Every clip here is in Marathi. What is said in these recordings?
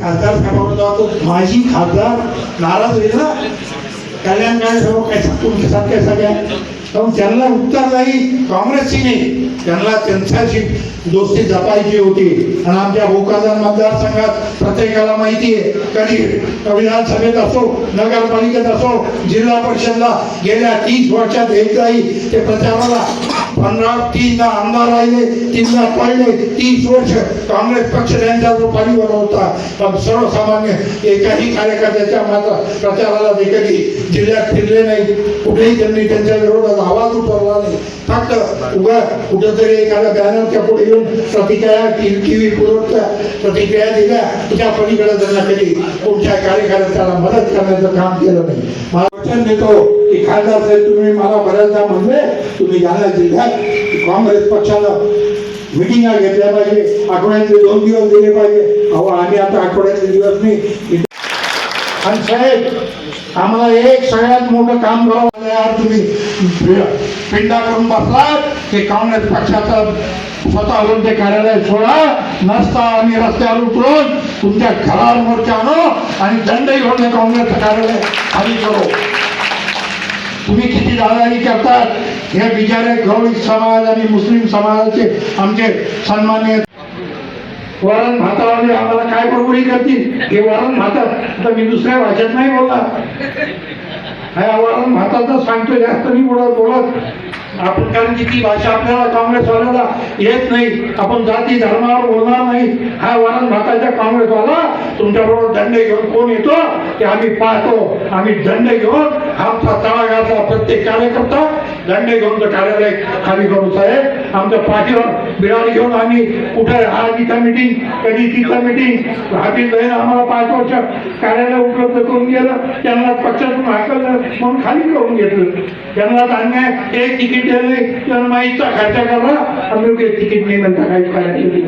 खासदार सभागृह साहेबांना माझी खासदार नाराज होईल ना? कल्याण काय सर्व काय सांगून सारख्या सगळ्या. कारण त्यांना उत्तर नाही काँग्रेसची नाही. त्यांना त्यांच्याशी दोस्ती जपायची होती. आणि आमच्या भोकादान मतदारसंघात प्रत्येकाला माहिती आहे कधी विधानसभेत असो नगरपालिकेत असो जिल्हा परिषदला गेल्या तीस वर्षात एकदाही ते प्रचाराला पंधरा तीनदा आमदार राहिले तीनदा पडले तीस वर्ष काँग्रेस पक्ष त्यांच्या जो पाठीवर होता. पण सर्वसामान्य एकाही कार्यकर्त्याच्या मात्र प्रचाराला ते कधी जिल्ह्यात फिरले नाही. कुठेही त्यांनी त्यांच्या विरोधात आवाज उठवला नाही. फक्त उगा कुठंतरी एखाद्या बॅनरच्या पुढे येऊन प्रतिक्रिया टी व्ही पुरवठ्या प्रतिक्रिया दिल्या त्या पलीकडे त्यांना कधी कोणत्या कार्यकर्त्याला मदत करण्याचं काम केलं नाही. मला वचन देतो की खासदार साहेब तुम्ही मला बऱ्याचदा म्हणले तुम्ही जालना जिल्ह्यात काँग्रेस पक्षाला मिटिंगा घेतल्या पाहिजे आठवड्यातले दोन दिवस दिले पाहिजे. अहो आम्ही आता आठवड्यातले दिवस नाही. आणि साहेब आम्हाला एक सगळ्यात मोठं काम करावं यार. तुम्ही पिंडा करून बसलात की काँग्रेस पक्षाचा स्वतःहून ते कार्यालय सोडा. नसता आम्ही रस्त्यावर उतरून तुमच्या घरावर मोर्चा आणू आणि दंडही घेऊन काँग्रेसचं कार्यालय खाली करू. तुम्ही किती दादागिरी करतात? हे बिचारे गौरी समाज आणि मुस्लिम समाजाचे आमचे सन्मान्य वरण भातावाले आम्हाला काय बरोबरी करतील? हे वरण भातात आता मी दुसऱ्या भाषेत नाही बोलला वरण भाताचं सांगतो जास्त मी बोलत बोलत आपण कारण की ती भाषा आपल्याला काँग्रेसवाल्याला येत नाही. आपण जाती धर्मावर बोलणार नाही. हा वरण भाताच्या काँग्रेसवाला तुमच्याबरोबर दंड घेऊन कोण येतो? ते आम्ही पाहतो. आम्ही दंड घेऊन आमचा तळागाळचा प्रत्येक कार्यकर्ता दंड घेऊन तो कार्यालय खाली करू साहेब. आमच्या पाठीवर बिराडी घेऊन आम्ही कुठे? हा तिथं मिटिंग कधी तिथं मिटिंग हातीत बहीण आम्हाला पाच वर्ष कार्यालय उपलब्ध करून गेलं. त्यांना पक्षातून हाकललं म्हणून खाली करून घेतलं. त्यांना अन्याय एक तिकीट त्यांना माहीतचा खर्च करा. आम्ही तिकीट नाही म्हणता काही करायची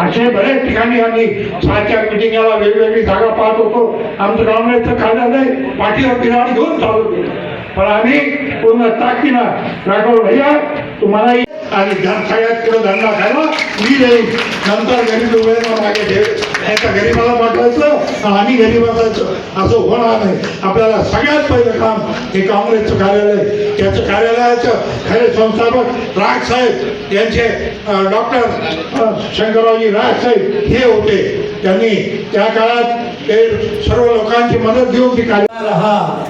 असे बऱ्याच ठिकाणी आम्ही सहाच्या मिटिंगाला वेगवेगळी जागा पाहत होतो. आमचं काँग्रेसचं कार्यालय पाठीवर बिराडी घेऊन चालू केलं. पण आम्ही पूर्ण ताकीनं राघव भैया तुम्हालाही आणि धन सगळ्यात पुढे धंदा खायला मी देईन नंतर गरीब उमेदवार मागे ठेव. नाहीतर गरीबाला पाठवायचं आम्ही गरीब असायचं असं होणार नाही. आपल्याला सगळ्यात पहिलं काम हे काँग्रेसचं कार्यालय. त्याचं कार्यालयाचं खरे संस्थापक राज साहेब यांचे डॉक्टर शंकररावजी राज साहेब हे होते. त्यांनी त्या काळात ते सर्व लोकांची मदत घेऊन ती कार्य रहा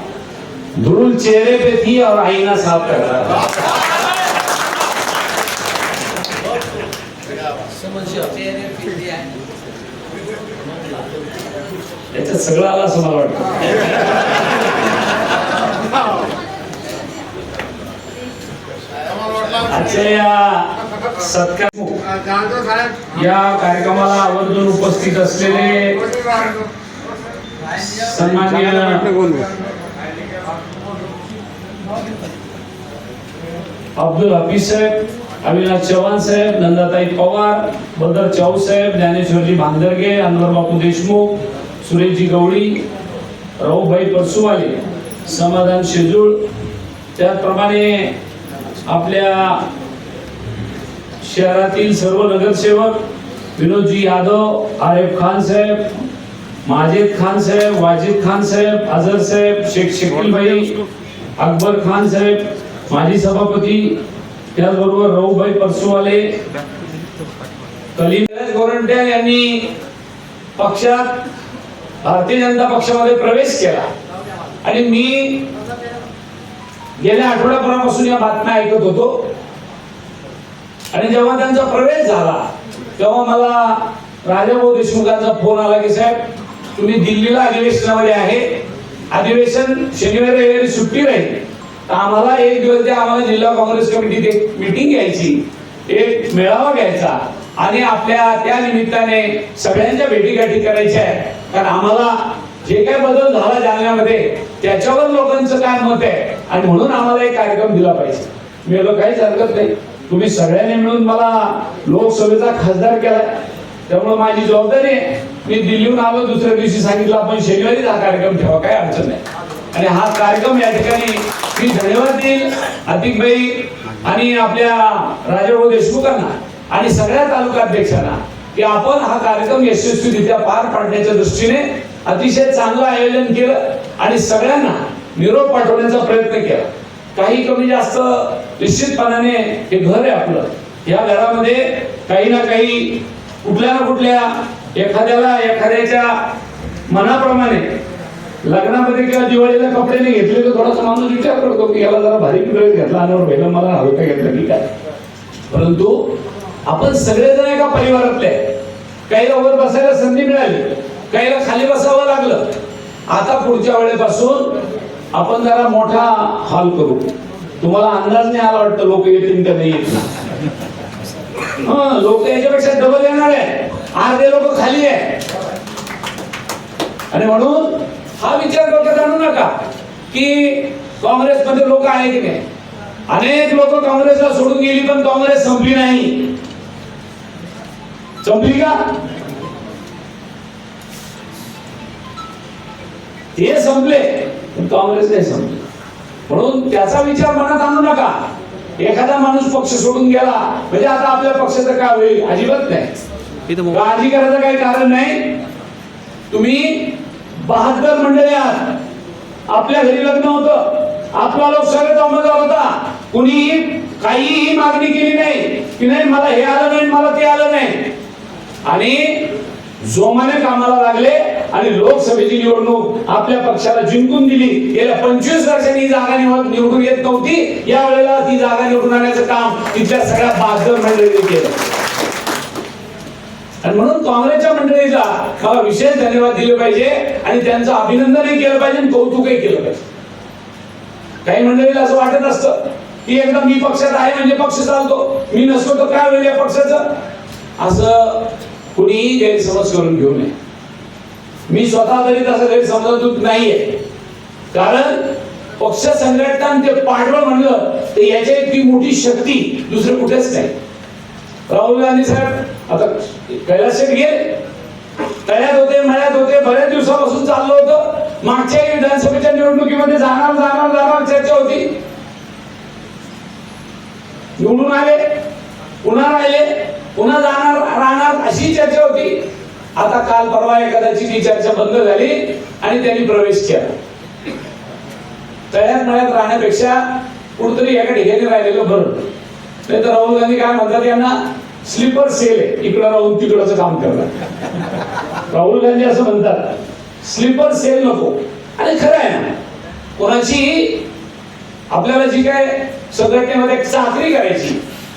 धूल चेहरे पे थी और आईना साफ कर रहा याच्यात सगळं आला असं मला वाटतं. आजच्या या सत्कार या कार्यक्रमाला आवर्जून उपस्थित असलेले सन्मान्य अब्दुल हफीज साहेब अविनाश चव्हाण साहेब नंदाताई पवार बदर चाऊ साहेब ज्ञानेश्वरजी भांदरगे अनवर बापू देशमुख सुरेशजी गवळी राऊभाई परसुवाले समाधान शेजूळ. त्याचप्रमाणे आपल्या शहरातील सर्व नगरसेवक विनोदजी यादव आरेफ खान साहेब माजिद खान साहेब वाजिद खान साहेब अजहर साहेब शेख शकील भाई अकबर खान साहेब माजी सभापती त्याचबरोबर राऊभाई परसुवाले कलीम गोरंट्या यांनी पक्षात भारतीय जनता पक्षामध्ये प्रवेश केला. आणि मी गेल्या आठवड्याभरापासून या बातम्या ऐकत होतो. आणि जेव्हा त्यांचा प्रवेश झाला तेव्हा मला राजाभाऊ देशमुखांचा फोन आला की साहेब तुम्ही दिल्लीला अधिवेशनामध्ये आहे. अधिवेशन शनिवारी रविवारी सुट्टी राहील. तर आम्हाला एक दिवस ते आम्हाला जिल्हा काँग्रेस कमिटीत एक मिटिंग घ्यायची. एक मेळावा घ्यायचा. आणि आपल्या त्या निमित्ताने सगळ्यांच्या भेटीगाठी करायच्या आहे कारण आम्हाला जे काय बदल झाला जालन्यामध्ये त्याच्यावर लोकांचं काय मत आहे? आणि म्हणून आम्हाला एक कार्यक्रम दिला पाहिजे. मी काहीच हरकत नाही. तुम्ही सगळ्यांनी मिळून मला लोकसभेचा खासदार केलाय. त्यामुळे माझी जबाबदारी आहे. मी दिल्लीहून आलो दुसऱ्या दिवशी सांगितलं आपण शनिवारीच हा कार्यक्रम ठेवा. काय अडचण नाही. आणि हा कार्यक्रम या ठिकाणी मी धन्यवाद देईल अतिकबाई आणि आपल्या राजाभाऊ देशमुखांना आणि सगळ्या तालुका अध्यक्षांना की आपण हा कार्यक्रम यशस्वीरित्या पार पाडण्याच्या दृष्टीने अतिशय चांगलं आयोजन केलं आणि सगळ्यांना निरोप पाठवण्याचा प्रयत्न केला. काही कमी जास्त निश्चितपणाने हे घर आहे आपलं. या घरामध्ये काही ना काही कुठल्या ना कुठल्या एखाद्याला एखाद्याच्या मनाप्रमाणे लग्नामध्ये किंवा दिवाळीला कपडे नाही घेतले तर थोडासा माणूस विचार करतो की याला जरा भारी वेळ घेतला आणि पहिलं मला हलका घेतला की काय परंतु आपण सगळेजण एका परिवारातले काहीला वर बसायला संधी मिळाली काहीला खाली बसावं लागलं. आता पुढच्या वेळेपासून आपण जरा मोठा हॉल करू. तुम्हाला अंदाज नाही आला वाटतं लोक येतील का नाही येत ना लोक याच्यापेक्षा डबल येणार आहे. अर्धे लोक खाली आहे. आणि म्हणून हा विचार डोक्यात आणू नका की काँग्रेसमध्ये लोक आहे की नाही? अनेक लोक काँग्रेसला सोडून गेली पण काँग्रेस संपली नाही. संपली का? ते संपले पण काँग्रेस नाही संपली. म्हणून त्याचा विचार मनात आणू नका. एखादा माणूस पक्ष सोडून गेला म्हणजे आता आपल्या पक्षाचं काय होईल? अजिबात नाही. काळजी करायचं काही कारण नाही. तुम्ही बहात्तर मंडळी आहात आपल्या घरी लग्न होतं. आपला लोकसभेचा उमेदवार होता. कुणी काहीही मागणी केली नाही की नाही मला हे आलं नाही मला ते आलं नाही. आणि जोमाने कामाला लागले आणि लोकसभेची निवडणूक आपल्या पक्षाला जिंकून दिली. गेल्या पंचवीस वर्षांनी ही जागा निवडून येत नव्हती. या वेळेला ती जागा निवडून आणण्याचं काम तिथल्या सगळ्या बहादर मंडळीने केलं. आणि म्हणून काँग्रेसच्या मंडळीला मला विशेष धन्यवाद दिले पाहिजे आणि त्यांचं अभिनंदनही केलं पाहिजे आणि कौतुकही केलं पाहिजे. काही मंडळीला असं वाटत असतं की एकदा मी पक्षात आहे म्हणजे पक्ष चालतो. मी नसतो तर काय होईल या पक्षाचं? असं कुणीही गैरसमज करून घेऊ नये. मी स्वतः तरी तसं गैरसमजूत नाहीये. कारण पक्ष संघटना ते पाठबळ म्हणलं तर याच्या इतकी मोठी शक्ती दुसरं कुठेच नाही. राहुल गांधी साहेब आता कैलास शेठ गेले. तयार होते मळ्यात होते बऱ्याच दिवसापासून चाललं होतं. मागच्या विधानसभेच्या निवडणुकीमध्ये जाणार जाणार जाणार चर्चा होती. निवडून आले. पुन्हा राहिले. पुन्हा जाणार राहणार अशी चर्चा होती. आता काल परवा एखाद्याची ती चर्चा बंद झाली आणि त्यांनी प्रवेश केला. तळ्यात मळ्यात राहण्यापेक्षा कुठतरी एका ठिकाणी राहिलेलं बरं. नाही तर राहुल गांधी काय म्हणतात यांना? स्लीपर सेल आहे. इकडं राहून तिकडचं काम करतात. राहुल गांधी असं म्हणतात स्लीपर सेल नको. आणि खरं आहे ना कोणाची आपल्याला जी काय संघटनेमध्ये एक चाकरी करायची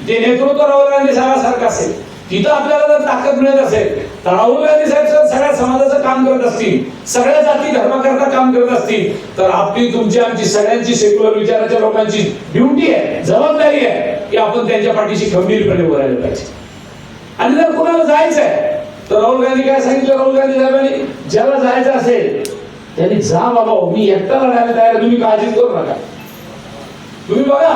जे नेतृत्व राहुल गांधी साहेबांसारखं असेल तिथं आपल्याला जर ताकद मिळत असेल तर राहुल साहेब सगळ्या समाजाचं काम करत असतील सगळ्या जाती धर्माकरता काम करत असतील तर आपली तुमची आमची सगळ्यांची सेक्युलर विचाराच्या लोकांची ड्युटी आहे जबाबदारी आहे की आपण त्यांच्या पाठीशी खंबीरपणे उभं राहिलं पाहिजे. आणि जर कुणाला जायचं आहे तर राहुल गांधी काय सांगितलं? राहुल गांधी साहेबांनी ज्याला जायचं असेल त्यांनी जा बाबा मी एकटा लढायला तयार तुम्ही काळजी करू नका. तुम्ही बघा.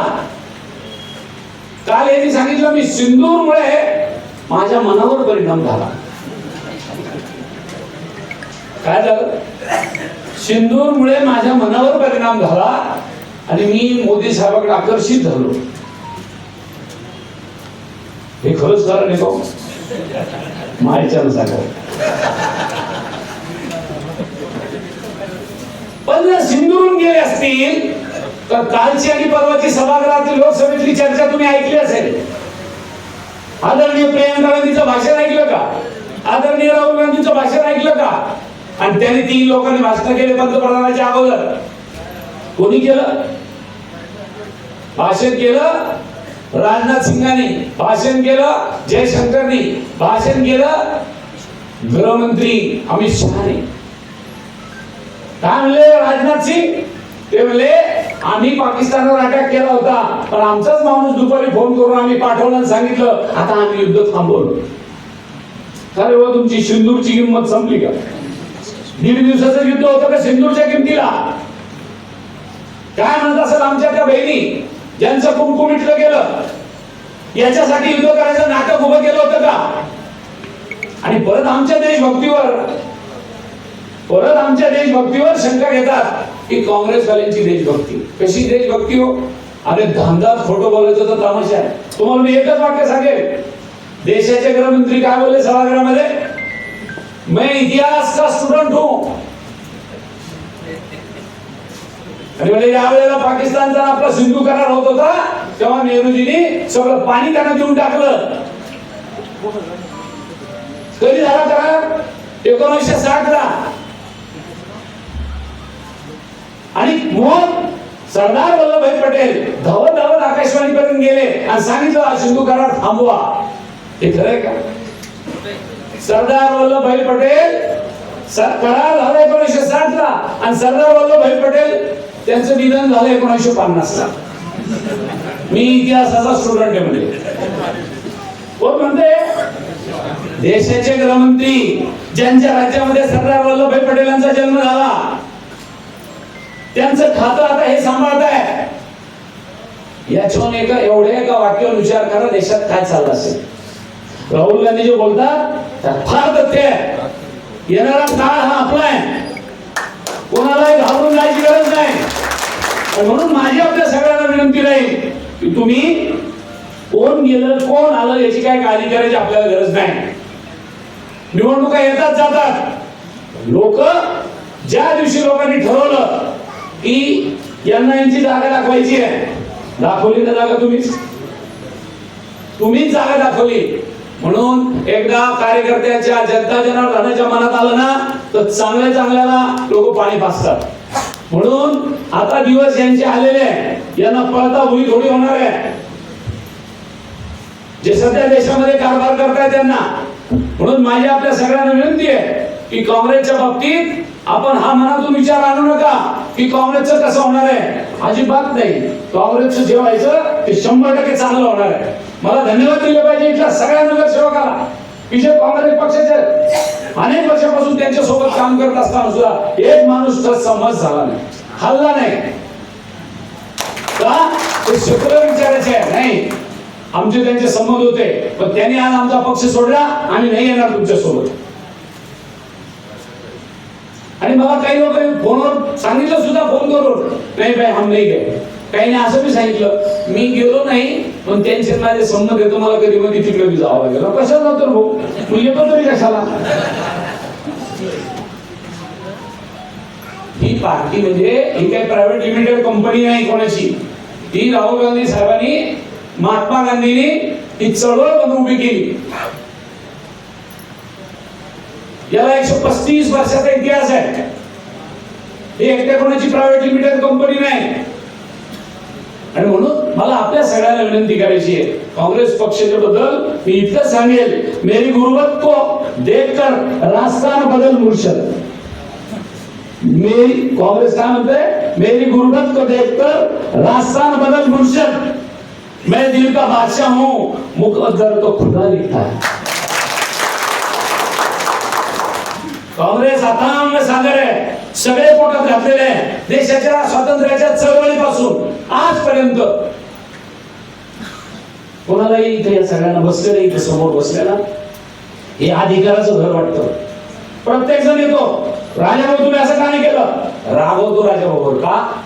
काल यांनी सांगितलं मी सिंदूरमुळे माझ्या मनावर परिणाम झाला. काय झालं? सिंदूरमुळे माझ्या मनावर परिणाम झाला आणि मी मोदी साहेबांकडे आकर्षित झालो. हे खरंच कारण आहे का हो? मायच्यानं सांगा पण जर सिंदूरून गेले असतील तर कालची आणि परवाची सभागृहातील लोकसभेतली चर्चा तुम्ही ऐकली असेल. आदरणीय प्रियंका गांधीचं भाषण ऐकलं का? आदरणीय राहुल गांधीचं भाषण ऐकलं का? आणि त्यांनी तीन लोकांनी भाषण केले पंतप्रधानाच्या अगोदर. कोणी केलं? भाषण केलं राजनाथ सिंगाने. भाषण केलं जयशंकरनी. भाषण केलं गृहमंत्री अमित शहाने. काय म्हणले राजनाथ सिंग? ते म्हणले आम्ही पाकिस्तानवर अटॅक केला होता पण आमचाच माणूस दुपारी फोन करून आम्ही पाठवलं आणि सांगितलं आता आम्ही युद्ध थांबवलं. अरे वा तुमची सिंदूरची किंमत संपली का? दीड दिवसाचं युद्ध होतं का सिंदूरच्या किमतीला? काय म्हणत असेल आमच्या त्या बहिणी? ज्यांचं कुंकू मिटलं गेलं. याच्यासाठी युद्ध करायचं नाटक उभं केलं होतं का? आणि परत आमच्या देशभक्तीवर परत आमच्या देशभक्तीवर शंका घेतात की काँग्रेसवाल्यांची देशभक्ती. कशी देशभक्ती हो? अरे धांदात खोटं बोलायचं तर तमाशा आहे. तुम्हाला मी एकच वाक्य सांगेल देशाचे गृहमंत्री काय बोलले सभागृहामध्ये? मैं इतिहास का स्टुडंट हूं। आणि म्हणजे यावेळेला पाकिस्तानचा आपला सिंधू करार होत होता तेव्हा नेहरूजींनी सगळं पाणी त्यांना देऊन टाकलं. कधी झाला करार? एकोणीसशे साठ ला आणि मग सरदार वल्लभभाई पटेल धवत धवत आकाशवाणीपर्यंत गेले आणि सांगितलं सिंधू करार थांबवा. हे खरंय का? सरदार वल्लभभाई पटेल सर करार झाला एकोणीसशे साठ ला. आणि सरदार वल्लभभाई पटेल त्यांचं निधन झालं एकोणीसशे पन्नास ला. मी इतिहासाचा स्टुडंट आहे म्हणजे कोण म्हणते? देशाचे गृहमंत्री ज्यांच्या राज्यामध्ये सरदार वल्लभभाई पटेल यांचा जन्म झाला त्यांचं खातं आता हे सांभाळत आहे याच्यावर एका एवढ्या एका वाक्यावर विचार करा देशात काय चाललं असेल? राहुल गांधी जे बोलतात फार तथ्य आहे. येणारा काळ हा आपला आहे कोणालाही घाबरून जायची गरज नाही. म्हणून माझी आपल्या सगळ्यांना विनंती राहील की तुम्ही कोण गेलं कोण आलं याची काय काळजी करायची आपल्याला गरज नाही. निवडणुका येतात जातात. लोक ज्या दिवशी लोकांनी ठरवलं की यांना यांची जागा दाखवायची आहे दाखवली ना जागा तुम्हीच? तुम्हीच जागा दाखवली. म्हणून एकदा कार्यकर्त्याच्या जनता जनार्दनाच्या मनात आलं ना तर चांगल्या चांगल्याला लोक पाणी पाचतात म्हणून आता दिवस यांचे आलेले आहे यांना पळता भुई थोडी होणार आहे. जे सध्या देशामध्ये कारभार करताय त्यांना. म्हणून माझी आपल्या सगळ्यांना विनंती आहे की काँग्रेसच्या बाबतीत आपण हा मनातून विचार आणू नका. की काँग्रेसचं कसं होणार आहे? अजिबात नाही. काँग्रेसचं जे व्हायचं ते शंभर टक्के चांगलं होणार आहे. मला धन्यवाद दिले पाहिजे इथल्या सगळ्या नगरसेवकाला. की जे काँग्रेस पक्षाचे अनेक वर्षापासून त्यांच्यासोबत काम करत असताना सुद्धा एक माणूस समज झाला नाही. हल्ला नाही. का? ते सेक्युलर विचारायचे नाही. आमचे त्यांचे संबंध होते. पण त्यांनी आज आमचा पक्ष सोडला आम्ही नाही येणार तुमच्यासोबत आणि मला काही लोक फोनवर सांगितलं सुद्धा फोन करून. नाही बाई हम नाही गए. काही नाही असं बी सांगितलं. मी गेलो नाही पण त्यांचे माझे संबंध येतो मला कधी मध्ये तिकडे मी जावं लागेल. कशाला जातो भाऊ? तू येतो तरी कशाला? ही पार्टी म्हणजे ही काही प्रायव्हेट लिमिटेड कंपनी नाही कोणाची. ही राहुल गांधी साहेबांनी महात्मा गांधींनी ही चळवळ बनवून उभी केली. याला एकशे पस्तीस वर्षाचा इतिहास आहे. ही एकट्या कोणाची प्रायव्हेट लिमिटेड कंपनी नाही. आणि म्हणून मला आपल्या सगळ्यांना विनंती करायची आहे. काँग्रेस पक्षाच्या बद्दल मी इतकं सांगेल, मेरी गुरुवत को देखकर रास्ता न बदल मुर्शद. मेरी, कांग्रेस काय म्हणते मेरी गुर्बत को देखकर रास्ता बदल मुर्शद. मैं दिल का बादशाह हूँ. मुकद्दर तो खुदा लिखता है. काँग्रेस अथांग सागर आहे. सगळे पोटात घातलेले आहे. देशाच्या स्वातंत्र्याच्या चळवळीपासून आजपर्यंत. कोणालाही इथे या सगळ्यांना बसलेलं इथे समोर बसलेला हे अधिकाराचं घर वाटतं. प्रत्येक जण येतो. राजाभाऊ तुम्ही असं का नाही केलं? रागवतो राजाभाऊवर का?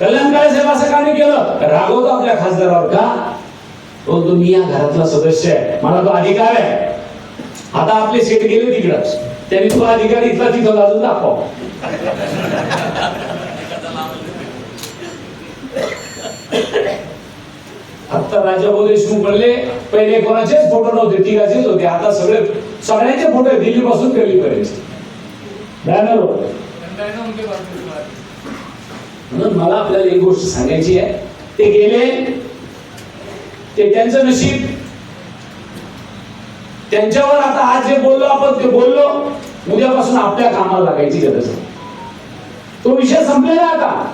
कल्याणकारी साहेब असं का नाही केलं? रागवतो आपल्या खासदारावर का? परंतु मी या घरातला सदस्य आहे. मला तो अधिकार आहे. आता आपली सीट गेले तिकडं. त्यांनी तो अधिकार इथला तिथं लाजून दाखवा आता राजाभाऊ देशमुख म्हणले पहिले कोणाचेच फोटो नव्हते तिघाचेच होते आता सगळे सगळ्यांचे फोटो आहे दिल्ली पासून दिल्लीपर्यंत बॅनर म्हणून मला आपल्याला एक गोष्ट सांगायची आहे ते गेले ते त्यांचं नशीब त्यांच्यावर आता आज जे बोललो आपण ते बोललो. उद्यापासून आपल्या कामाला लागायची गरज आहे. तो विषय संपलेला आता.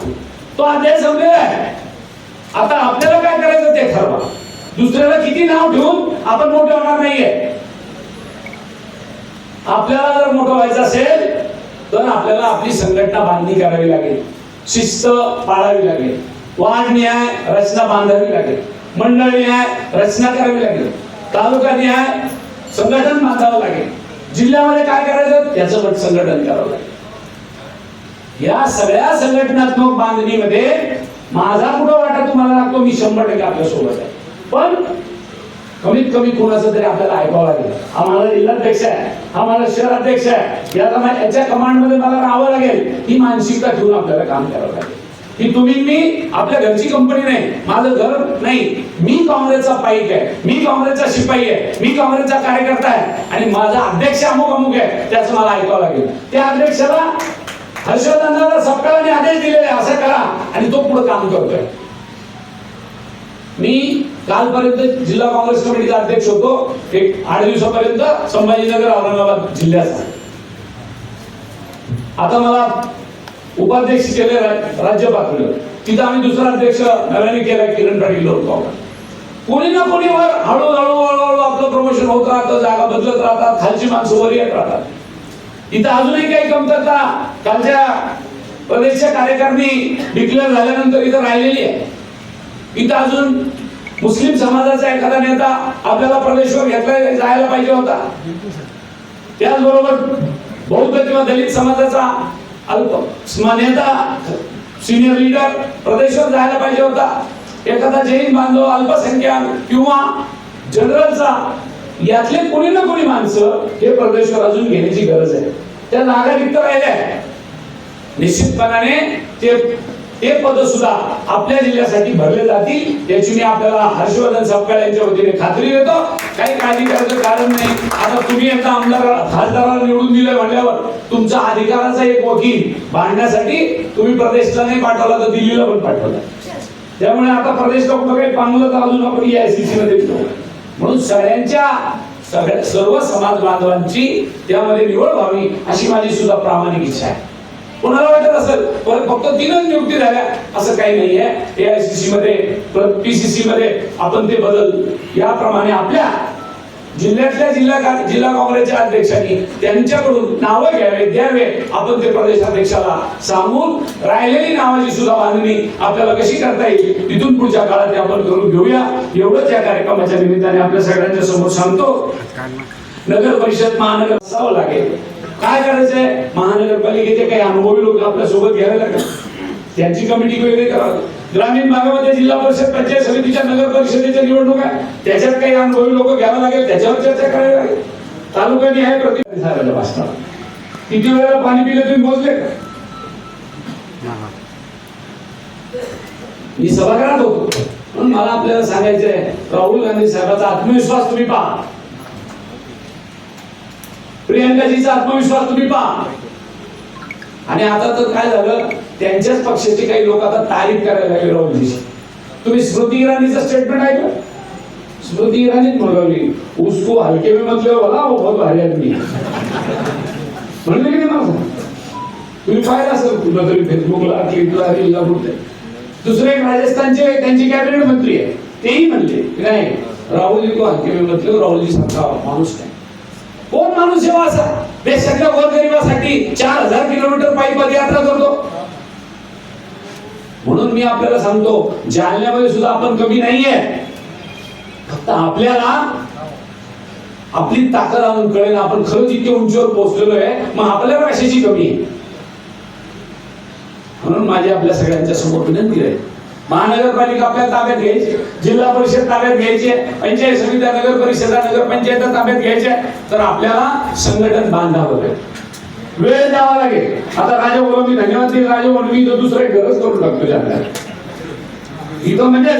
तो अध्याय संपलेला आहे. आता आपल्याला काय करायचं ते ठरवा. दुसऱ्याला किती नाव ठेवून आपण मोठे होणार नाहीये. आपल्याला जर मोठं व्हायचं असेल तर आपल्याला आपली संघटना बांधणी करावी लागेल. शिस्त पाळावी लागेल. वाढ न्याय रचना बांधावी लागेल. मंडळ न्याय रचना करावी लागेल. तालुका न्याय संघटन बांधावं लागेल. जिल्ह्यामध्ये काय करायचं? त्याचं संघटन करावं लागेल. या सगळ्या संघटनात्मक बांधणीमध्ये माझा कुठं वाटा तुम्हाला लागतो? मी शंभर टक्के आपल्यासोबत आहे. पण कमीत कमी कोणाचं तरी आपल्याला ऐकावं लागेल. हा माझा जिल्हाध्यक्ष आहे. हा माझा शहराध्यक्ष आहे. याचा याच्या कमांडमध्ये मला राहावं लागेल. ही मानसिकता ठेवून आपल्याला काम करावं लागेल. की तुम्ही मी आपल्या घरची कंपनी नाही माझं घर नाही. मी काँग्रेसचा पाईक आहे मी काँग्रेसचा शिपाई आहे मी काँग्रेसचा कार्यकर्ता आहे आणि माझा अध्यक्ष अमुक अमुक आहे त्याचं मला ऐकावं लागेल. त्या अध्यक्षाला हर्षवर्धनला सपकाळाने आदेश दिलेले आहे, असं करा आणि तो पुढे काम करतोय. मी कालपर्यंत जिल्हा काँग्रेस कमिटीचा अध्यक्ष होतो एक आठ दिवसापर्यंत संभाजीनगर औरंगाबाद जिल्ह्याचा. आता मला उपाध्यक्ष केले राज्य पातळीवर तिथं आम्ही दुसरा अध्यक्ष नव्याने केला किरण पाटील होतो कोणी ना कोणीवर हळूहळू हळूहळू आपलं प्रमोशन होत राहतं जागा बदलत राहतात खालची माणसं वर येत राहतात. इथं अजूनही काही कमतरता कालच्या प्रदेशच्या कार्यकारिणी डिक्लेअर झाल्यानंतर इथं राहिलेली आहे. इथं अजून मुस्लिम समाजाचा एखादा नेता आपल्याला प्रदेशवर घेतला जायला पाहिजे होता. त्याचबरोबर बौद्ध किंवा दलित समाजाचा अल्प. नेता सिनियर लीडर प्रदेशवर जायला पाहिजे होता. एखादा जैन बांधव अल्पसंख्याक किंवा जनरलचा यातले कोणी ना कोणी माणसं हे प्रदेशवर अजून घेण्याची गरज आहे. त्या जागा रिक्त राहिल्या निश्चितपणाने ते ते पद सुद्धा आपल्या जिल्ह्यासाठी भरले जातील. याची मी आपल्याला हर्षवर्धन सपकाळ यांच्या वतीने खात्री देतो. काही काळजी करायचं कारण नाही. आता तुम्ही आता आमदार खासदाराला निवडून दिलं म्हणल्यावर तुमचा अधिकाराचा एक वकील भांडण्यासाठी तुम्ही प्रदेशला नाही पाठवला तर दिल्लीला पण पाठवला. त्यामुळे आता प्रदेशला कुठं काही पांगलं तर अजून आपण E एआयसीसी मध्ये म्हणून सगळ्यांच्या सगळ्या सर्व समाज बांधवांची त्यामध्ये निवड व्हावी अशी माझी सुद्धा प्रामाणिक इच्छा आहे. कोणाला वाटत असेल? पण फक्त तीनच नियुक्ती झाल्या. असं काही नाहीये. सी मध्ये पीसीसी मध्ये आपण ते बदल. याप्रमाणे आपल्या जिल्ह्यातल्या जिल्हा जिल्हा काँग्रेसच्या अध्यक्षांनी त्यांच्याकडून नावं घ्यावे द्यावे. आपण ते प्रदेशाध्यक्षाला सांगून राहिलेली नावाची सुद्धा बांधणी आपल्याला कशी करता येईल तिथून पुढच्या काळात आपण करून घेऊया. एवढंच या कार्यक्रमाच्या निमित्ताने आपल्या सगळ्यांच्या समोर सांगतो. नगर परिषद महानगर असावं लागेल. काय करायचंय? महानगरपालिकेचे काही अनुभवी लोक आपल्यासोबत घ्यावे लागतात त्यांची कमिटी वेगळी करावी. ग्रामीण भागामध्ये जिल्हा परिषद पंचायत समितीच्या नगर परिषदेच्या निवडणुका त्याच्यात काही अनुभवी लोक घ्यावं लागेल त्याच्यावर चर्चा करावी लागेल. तालुक्याने हे प्रतिसादाला वाचता. किती वेळेला पाणी पिलं तुम्ही मोजले का? मी सभागृहात होतो. म्हणून मला आपल्याला सांगायचंय राहुल गांधी साहेबांचा आत्मविश्वास तुम्ही पहा. प्रियंकाजीचा आत्मविश्वास तुम्ही पहा. आणि आता तर काय झालं? त्यांच्याच पक्षाचे काही लोक आता तारीफ करायला लागले राहुलजीची तुम्ही स्मृती इराणीचं स्टेटमेंट ऐकलं? स्मृती इराणीच म्हणली उसको हलके में मतलब बोला वो बहुत भारी आदमी म्हणले की नाही तुम्ही पाहिलं असेल कुठलं तरी फेसबुकला ट्विटला रीलला कुठे? दुसरे एक राजस्थानचे त्यांचे कॅबिनेट मंत्री आहे. तेही म्हणले की नाही राहुलजी को हलके में मतलब राहुलजी सारखा माणूस नाही. कोण माणूस जेव्हा असा देशातल्या गोरगरिबासाठी चार हजार किलोमीटर पायी पदयात्रा करतो? म्हणून मी आपल्याला सांगतो जालन्यामध्ये सुद्धा आपण कमी नाहीये. फक्त आपल्याला आपली ताकद आणून कळेल आपण खरंच इतके उंचीवर पोहोचलेलो आहे मग आपल्याला कशाची कमी आहे. म्हणून माझी आपल्या सगळ्यांच्या समोर विनंती आहे. महानगरपालिका आपल्या ताब्यात घ्यायची. जिल्हा परिषद ताब्यात घ्यायची पंचायत समित्या नगर परिषदा नगर पंचायत ताब्यात घ्यायच्या तर आपल्याला संघटन बांधावं लागेल. वेळ द्यावा लागेल. आता राजा बोला मी धन्यवाद राजा बोलून मी इथं दुसरं घरच करून टाकतो इथं म्हणजे